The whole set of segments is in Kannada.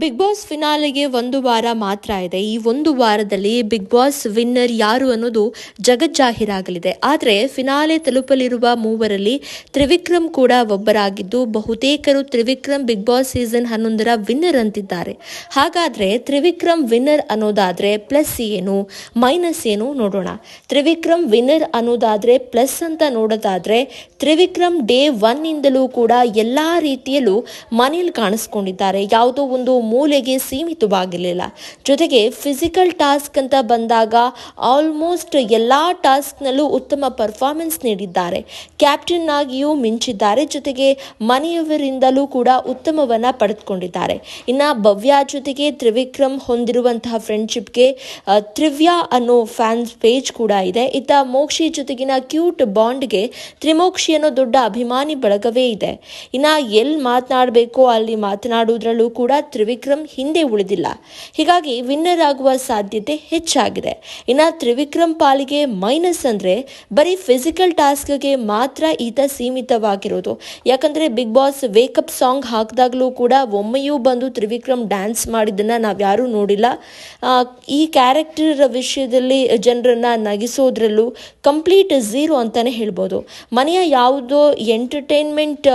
ಬಿಗ್ ಬಾಸ್ ಫಿನಾಲೆಗೆ ಒಂದು ವಾರ ಮಾತ್ರ ಇದೆ. ಈ ಒಂದು ವಾರದಲ್ಲಿ ಬಿಗ್ ಬಾಸ್ ವಿನ್ನರ್ ಯಾರು ಅನ್ನೋದು ಜಗಜ್ಜಾಹೀರಾಗಲಿದೆ. ಆದರೆ ಫಿನಾಲೆ ತಲುಪಲಿರುವ ಮೂವರಲ್ಲಿ ತ್ರಿವಿಕ್ರಮ್ ಕೂಡ ಒಬ್ಬರಾಗಿದ್ದು, ಬಹುತೇಕರು ತ್ರಿವಿಕ್ರಮ್ ಬಿಗ್ ಬಾಸ್ ಸೀಸನ್ ಹನ್ನೊಂದರ ವಿನ್ನರ್ ಅಂತಿದ್ದಾರೆ. ಹಾಗಾದರೆ ತ್ರಿವಿಕ್ರಮ್ ವಿನ್ನರ್ ಅನ್ನೋದಾದರೆ ಪ್ಲಸ್ ಏನು ಮೈನಸ್ ಏನು ನೋಡೋಣ. ತ್ರಿವಿಕ್ರಮ್ ವಿನ್ನರ್ ಅನ್ನೋದಾದರೆ ಪ್ಲಸ್ ಅಂತ ನೋಡೋದಾದರೆ ತ್ರಿವಿಕ್ರಮ್ ಡೇ ಒನ್ನಿಂದಲೂ ಕೂಡ ಎಲ್ಲ ರೀತಿಯಲ್ಲೂ ಮನೇಲಿ ಕಾಣಿಸ್ಕೊಂಡಿದ್ದಾರೆ. ಯಾವುದೋ ಒಂದು ಮೂಲೆಗೆ ಸೀಮಿತವಾಗಿರಲಿಲ್ಲ. ಜೊತೆಗೆ ಫಿಸಿಕಲ್ ಟಾಸ್ಕ್ ಅಂತ ಬಂದಾಗ ಆಲ್ಮೋಸ್ಟ್ ಎಲ್ಲ ಟಾಸ್ಕ್ನಲ್ಲೂ ಉತ್ತಮ ಪರ್ಫಾರ್ಮೆನ್ಸ್ ನೀಡಿದ್ದಾರೆ. ಕ್ಯಾಪ್ಟನ್ ಆಗಿಯೂ ಮಿಂಚಿದ್ದಾರೆ. ಜೊತೆಗೆ ಮನೆಯವರಿಂದಲೂ ಕೂಡ ಉತ್ತಮವನ್ನು ಪಡೆದುಕೊಂಡಿದ್ದಾರೆ. ಇನ್ನು ಭವ್ಯ ಜೊತೆಗೆ ತ್ರಿವಿಕ್ರಮ್ ಹೊಂದಿರುವಂತಹ ಫ್ರೆಂಡ್ಶಿಪ್ಗೆ ತ್ರಿವ್ಯಾ ಅನ್ನೋ ಫ್ಯಾನ್ಸ್ ಪೇಜ್ ಕೂಡ ಇದೆ. ಇತ್ತ ಮೋಕ್ಷಿ ಜೊತೆಗಿನ ಕ್ಯೂಟ್ ಬಾಂಡ್ಗೆ ತ್ರಿಮೋಕ್ಷಿ ಅನ್ನೋ ದೊಡ್ಡ ಅಭಿಮಾನಿ ಬಳಗವೇ ಇದೆ. ಇನ್ನು ಎಲ್ಲಿ ಮಾತನಾಡಬೇಕು ಅಲ್ಲಿ ಮಾತನಾಡುವುದರಲ್ಲೂ ಕೂಡ ತ್ರಿವಿಕ್ರಮ್ ಹಿಂದೆ ಉಳಿದಿಲ್ಲ. ಹೀಗಾಗಿ ವಿನ್ನರ್ ಆಗುವ ಸಾಧ್ಯತೆ ಹೆಚ್ಚಾಗಿದೆ. ಇನ್ನು ತ್ರಿವಿಕ್ರಮ್ ಪಾಲಿಗೆ ಮೈನಸ್ ಅಂದರೆ ಬರೀ ಫಿಸಿಕಲ್ ಟಾಸ್ಕ್ಗೆ ಮಾತ್ರ ಈತ ಸೀಮಿತವಾಗಿರೋದು. ಯಾಕಂದರೆ Bigg Boss wake up song ಹಾಕಿದಾಗಲೂ ಕೂಡ ಒಮ್ಮೆಯೂ ಬಂದು ತ್ರಿವಿಕ್ರಮ್ ಡ್ಯಾನ್ಸ್ ಮಾಡಿದ್ದನ್ನು ನಾವು ಯಾರೂ ನೋಡಿಲ್ಲ ಈ ಕ್ಯಾರೆಕ್ಟರ್ ವಿಷಯದಲ್ಲಿ ಜನರನ್ನು ನಗಿಸೋದ್ರಲ್ಲೂ ಕಂಪ್ಲೀಟ್ ಝೀರೋ ಅಂತಲೇ ಹೇಳ್ಬೋದು. ಮನೆಯ ಯಾವುದೋ ಎಂಟರ್ಟೈನ್ಮೆಂಟ್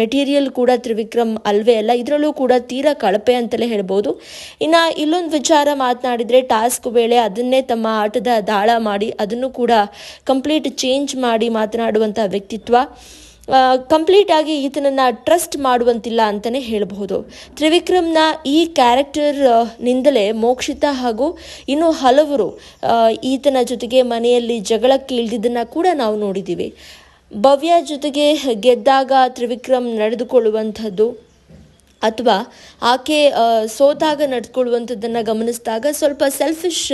ಮೆಟೀರಿಯಲ್ ಕೂಡ ತ್ರಿವಿಕ್ರಮ್ ಅಲ್ವೇ ಅಲ್ಲ, ಇದರಲ್ಲೂ ಕೂಡ ತೀರಾ ಕಳಪೆ ಅಂತಲೇ ಹೇಳ್ಬೋದು. ಇನ್ನು ಇಲ್ಲೊಂದು ವಿಚಾರ ಮಾತನಾಡಿದರೆ ಟಾಸ್ಕ್ ವೇಳೆ ಅದನ್ನೇ ತಮ್ಮ ಆಟದ ದಾಳ ಮಾಡಿ, ಅದನ್ನು ಕೂಡ ಕಂಪ್ಲೀಟ್ ಚೇಂಜ್ ಮಾಡಿ ಮಾತನಾಡುವಂಥ ವ್ಯಕ್ತಿತ್ವ. ಕಂಪ್ಲೀಟ್ ಆಗಿ ಈತನನ್ನು ಟ್ರಸ್ಟ್ ಮಾಡುವಂತಿಲ್ಲ ಅಂತಲೇ ಹೇಳಬಹುದು. ತ್ರಿವಿಕ್ರಮ್ನ ಈ ಕ್ಯಾರೆಕ್ಟರ್ನಿಂದಲೇ ಮೋಕ್ಷಿತ ಹಾಗೂ ಇನ್ನು ಹಲವರು ಈತನ ಜೊತೆಗೆ ಮನೆಯಲ್ಲಿ ಜಗಳಕ್ಕೆ ಇಳಿದಿದ್ದನ್ನು ಕೂಡ ನಾವು ನೋಡಿದ್ದೀವಿ. ಭವ್ಯ ಜೊತೆಗೆ ಗೆದ್ದಾಗ ತ್ರಿವಿಕ್ರಮ್ ನಡೆದುಕೊಳ್ಳುವಂಥದ್ದು. ಅಥವಾ ಆಕೆ ಸೋತಾಗ ನಡ್ಕೊಳ್ಳುವಂಥದ್ದನ್ನು ಗಮನಿಸಿದಾಗ ಸ್ವಲ್ಪ ಸೆಲ್ಫಿಶ್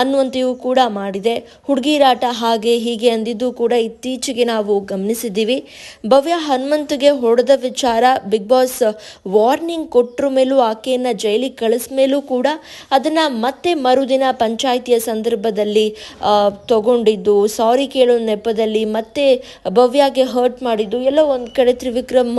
ಅನ್ನುವಂತೆಯೂ ಕೂಡ ಮಾಡಿದೆ. ಹುಡುಗಿರಾಟ ಹಾಗೆ ಹೀಗೆ ಅಂದಿದ್ದು ಕೂಡ ಇತ್ತೀಚೆಗೆ ನಾವು ಗಮನಿಸಿದ್ದೀವಿ. ಭವ್ಯ ಹನುಮಂತ್ಗೆ ಹೊಡೆದ ವಿಚಾರ ಬಿಗ್ ಬಾಸ್ ವಾರ್ನಿಂಗ್ ಕೊಟ್ಟರ ಮೇಲೂ ಆಕೆಯನ್ನು ಜೈಲಿಗೆ ಕಳಿಸ್ ಮೇಲೂ ಕೂಡ ಅದನ್ನು ಮತ್ತೆ ಮರುದಿನ ಪಂಚಾಯಿತಿಯ ಸಂದರ್ಭದಲ್ಲಿ ತಗೊಂಡಿದ್ದು. ಸಾರಿ ಕೇಳೋ ನೆಪದಲ್ಲಿ ಮತ್ತೆ ಭವ್ಯಗೆ ಹರ್ಟ್ ಮಾಡಿದ್ದು. ಎಲ್ಲ ಒಂದು ಕಡೆ ತ್ರಿವಿಕ್ರಮ್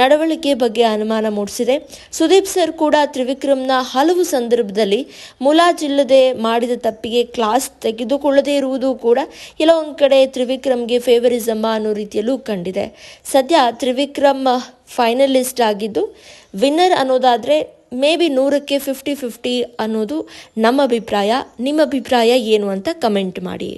ನಡವಳಿಕೆ ಬಗ್ಗೆ ಅನುಮಾನ ಮೂಡಿಸಿದೆ ಸುದೀಪ್ ಸರ್ ಕೂಡ ತ್ರಿವಿಕ್ರಮ್ನ ಹಲವು ಸಂದರ್ಭದಲ್ಲಿ ಮುಲಾಜಿಲ್ಲದೆ ಮಾಡಿದ ತಪ್ಪಿಗೆ ಕ್ಲಾಸ್ ತೆಗೆದುಕೊಳ್ಳದೇ ಇರುವುದು ಕೂಡ ಕೆಲವೊಂದು ಕಡೆ ತ್ರಿವಿಕ್ರಮ್ಗೆ ಫೇವರಿಸಮ್ ಅನ್ನೋ ರೀತಿಯಲ್ಲೂ ಕಂಡಿದೆ. ಸದ್ಯ ತ್ರಿವಿಕ್ರಮ್ ಫೈನಲಿಸ್ಟ್ ಆಗಿದ್ದು ವಿನ್ನರ್ ಅನ್ನೋದಾದರೆ ಮೇ ಬಿ ನೂರಕ್ಕೆ ಫಿಫ್ಟಿ ಫಿಫ್ಟಿ ಅನ್ನೋದು ನಮ್ಮ ಅಭಿಪ್ರಾಯ. ನಿಮ್ಮ ಅಭಿಪ್ರಾಯ ಏನು ಅಂತ ಕಮೆಂಟ್ ಮಾಡಿ.